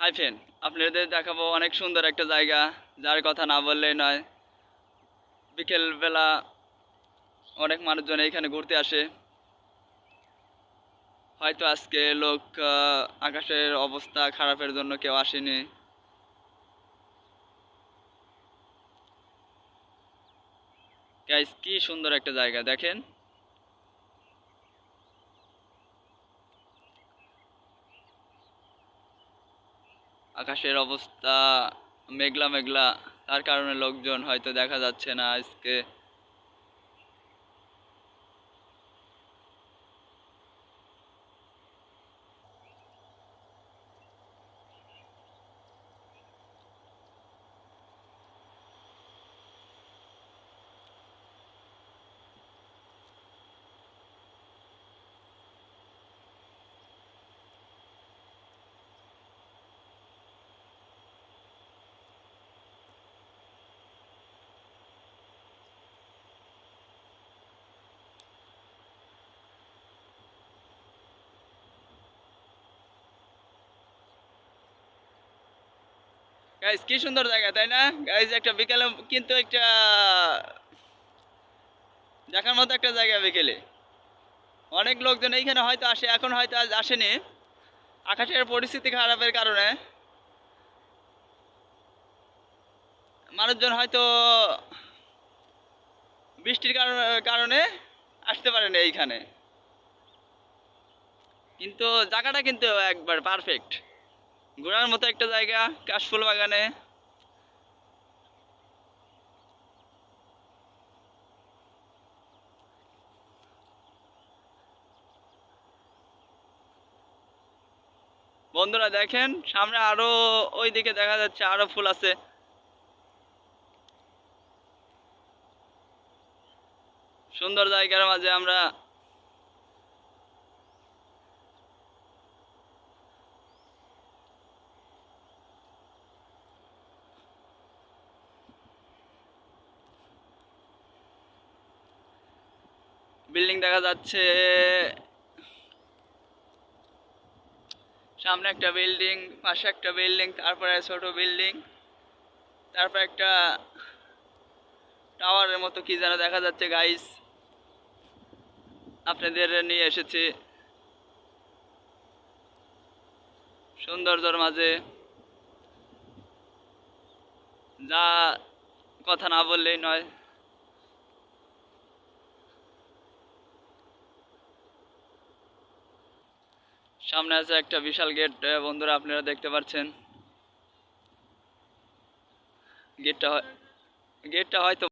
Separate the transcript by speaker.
Speaker 1: Hi friend আপনাদের দেখাবো অনেক সুন্দর একটা জায়গা, যার কথা না বললেই নয়। বিকেলবেলা অনেক মানুষজন এখানে ঘুরতে আসে। হয়তো আজকে লোক আকাশের অবস্থা খারাপের জন্য কেউ আসেনি। গাইস কি সুন্দর একটা জায়গা, দেখেন। আকাশের অবস্থা মেঘলা মেঘলা তার কারণে লোকজন হয়তো দেখা যাচ্ছে না আজকে। গাইস কি সুন্দর জায়গা, তাই না? গাইস একটা বিকেলে, কিন্তু একটা, দেখার মতো একটা জায়গা বিকেলে। অনেক লোকজন এইখানে হয়তো আসে, এখন হয়তো আজ আসেনি। আকাশের পরিস্থিতি খারাপের কারণে। মানুষজন হয়তো বৃষ্টির কারণে আসতে পারেনি এইখানে। কিন্তু জায়গাটা কিন্তু একবার পারফেক্ট ঘোরার মতো একটা জায়গা, কাশফুল বাগানে। বন্ধুরা দেখেন, সামনে আরও ওই দিকে দেখা যাচ্ছে আরও ফুল আছে। সুন্দর জায়গার মাঝে আমরা বিল্ডিং দেখা যাচ্ছে। সামনে একটা বিল্ডিং, পাশে একটা বিল্ডিং, তারপরে ছোট বিল্ডিং, তারপর একটা টাওয়ারের মতো কি যেন দেখা যাচ্ছে গাইস আপনাদের নিয়ে এসেছি। সৌন্দর্যর মাঝে। যা কথা না বললেই নয়। সামনে আছে একটা বিশাল গেট বন্ধুরা আপনারা দেখতে পাচ্ছেন। গেটটা গেটটা হয়তো